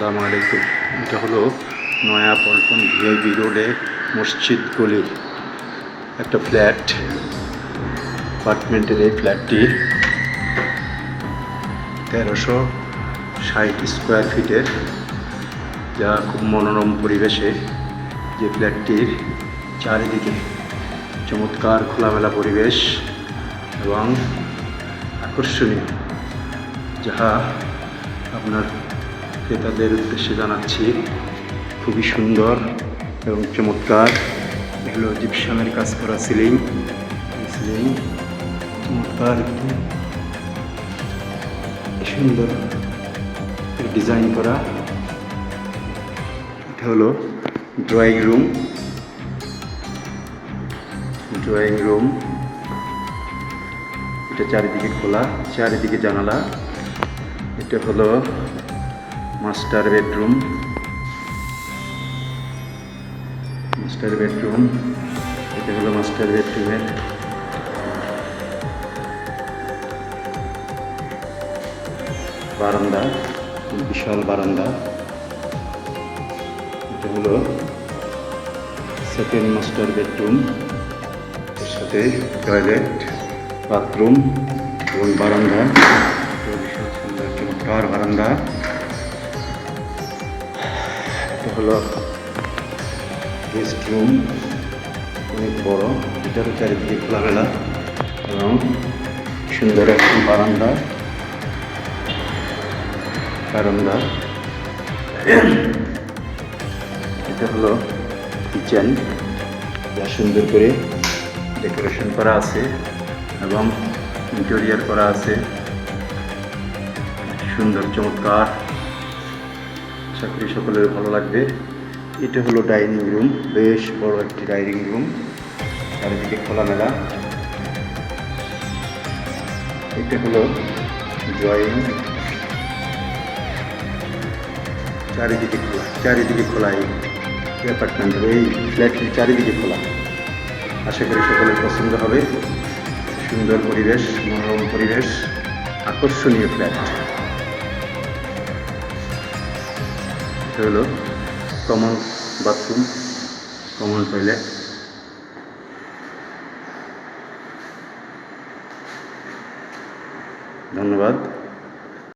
আসসালামু আলাইকুম। এটা হলো নয়া পল্টন ভিআইপি রোডে মসজিদ গলির একটা ফ্ল্যাট, অ্যাপার্টমেন্টের এই ফ্ল্যাটটি তেরোশো ষাট স্কোয়ার ফিটের। যা খুব মনোরম পরিবেশে যে ফ্ল্যাটটির চারিদিকে চমৎকার খোলামেলা পরিবেশ এবং আকর্ষণীয়। যাহা আপনার ক্রেতাদের উদ্দেশ্যে জানাচ্ছি, খুবই সুন্দর এবং চমৎকার। এগুলো জিপসামের কাজ করা সিলিং সিলিং চমৎকার সুন্দর ডিজাইন করা। এটা হলো ড্রয়িং রুম ড্রয়িং রুম এটা চারিদিকে খোলা, চারিদিকে জানালা। এটা হলো মাস্টার বেডরুম। Master bedroom. এটা হলো মাস্টার বেডরুমের বারান্দা, বিশাল বারান্দা। এটা হলো সেকেন্ড মাস্টার বেডরুম এর সাথে টয়লেট বাথরুম এবং বারান্দা। বিশাল সুন্দর বারান্দা। হলো গেস্ট রুম অনেক বড়। এটারও চারিদিকে খোলামেলা এবং সুন্দর একটি বারান্দা। বারান্দা। এটা হলো কিচেন যা সুন্দর করে ডেকোরেশন করা আছে এবং ইন্টেরিয়ার করা আছে। সুন্দর চমৎকার। আশা করি সকলের ভালো লাগবে। এটা হলো ডাইনিং রুম বেশ বড় একটি ডাইনিং রুম চারিদিকে খোলামেলা। এটা হলো ড্রয়িং চারিদিকে খোলা চারিদিকে খোলা এই অ্যাপার্টমেন্ট এই ফ্ল্যাটটি চারিদিকে খোলা। আশা করি সকলের পছন্দ হবে। সুন্দর পরিবেশ, মনোরম পরিবেশ, আকর্ষণীয় ফ্ল্যাট এটা হলো কমন বাথরুম কমন টয়লেট ধন্যবাদ।